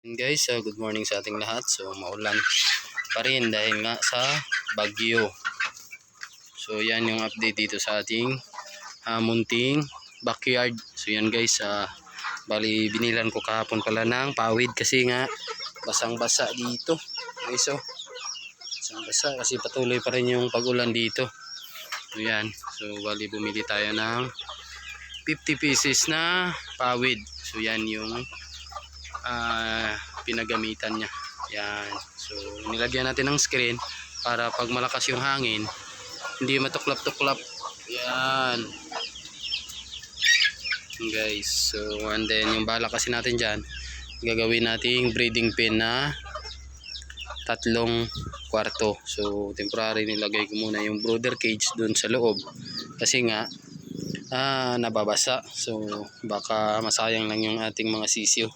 Yun guys, uh, good morning sa ating lahat. So maulan pa rin dahil nga sa bagyo. So yan yung update dito sa ating uh, munting backyard. So yan guys, uh, bali binilan ko kahapon pala ng pawid kasi nga basang basa dito. Okay, so basang basa kasi patuloy pa rin yung pagulan dito. So yan, so bali bumili tayo ng 50 pieces na pawid. So yan yung ah, pinagamitan niya. Yan. So, nilagyan natin ng screen para pag malakas yung hangin, hindi matuklap-tuklap. Yan. Guys, so and then yung bala kasi natin dyan, gagawin nating breeding pen na tatlong kwarto. So, temporary nilagay ko muna yung brooder cage dun sa loob. Kasi nga, ah, nababasa. So, baka masayang lang yung ating mga sisiyo.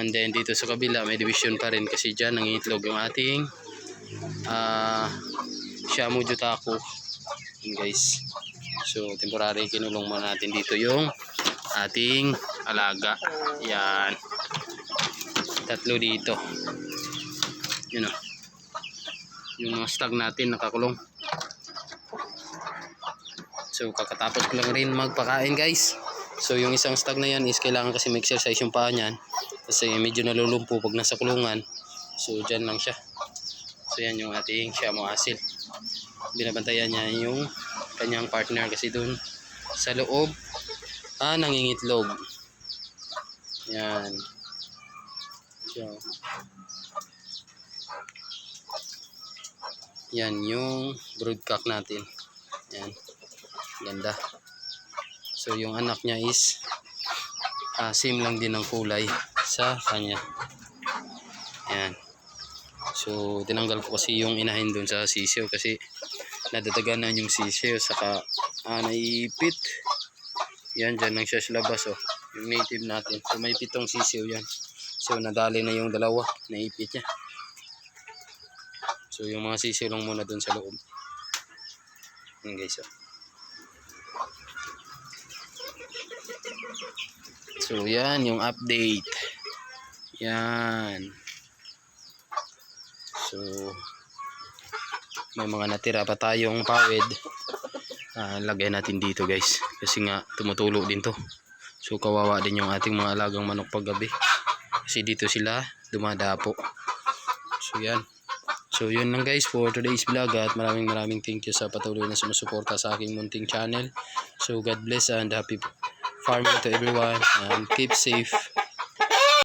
And then dito sa kabila may division pa rin kasi dyan nangitlog yung ating ah Shamu Jutako. Yan guys. So temporary kinulong muna natin dito yung ating alaga. Yan. Tatlo dito. Yun o. Yung mga stag natin nakakulong. So kakatapos ko lang rin magpakain guys. So yung isang stag na yan is kailangan kasi mag-exercise yung paa niyan. Kasi medyo nalulumpo pag nasa kulungan. So dyan lang siya. So yan yung ating Shamo Asil. Binabantayan niya yung kanyang partner kasi doon sa loob ah nangingitlog. Yan. So, yan yung broodcock natin. Yan. Ganda. So yung anak niya is ah, same lang din ng kulay sa kanya. Ayan. So tinanggal ko kasi yung inahin dun sa sisiyo kasi nadadaganan yung sisiyo saka ah, naipit. Yan dyan lang siya sa oh. Yung native natin. So may pitong sisiyo yan. So nadali na yung dalawa. Naipit niya. So yung mga sisiyo lang muna dun sa loob. Yan guys oh. So yan yung update. Yan. So may mga natira pa tayong pawid. Ah, lagay natin dito guys kasi nga tumutulo din to. So kawawa din yung ating mga alagang manok paggabi. Kasi dito sila dumadapo. So yan. So yun lang guys for today's vlog at maraming maraming thank you sa patuloy na sumusuporta sa aking munting channel. So God bless and happy farming to everyone and keep safe.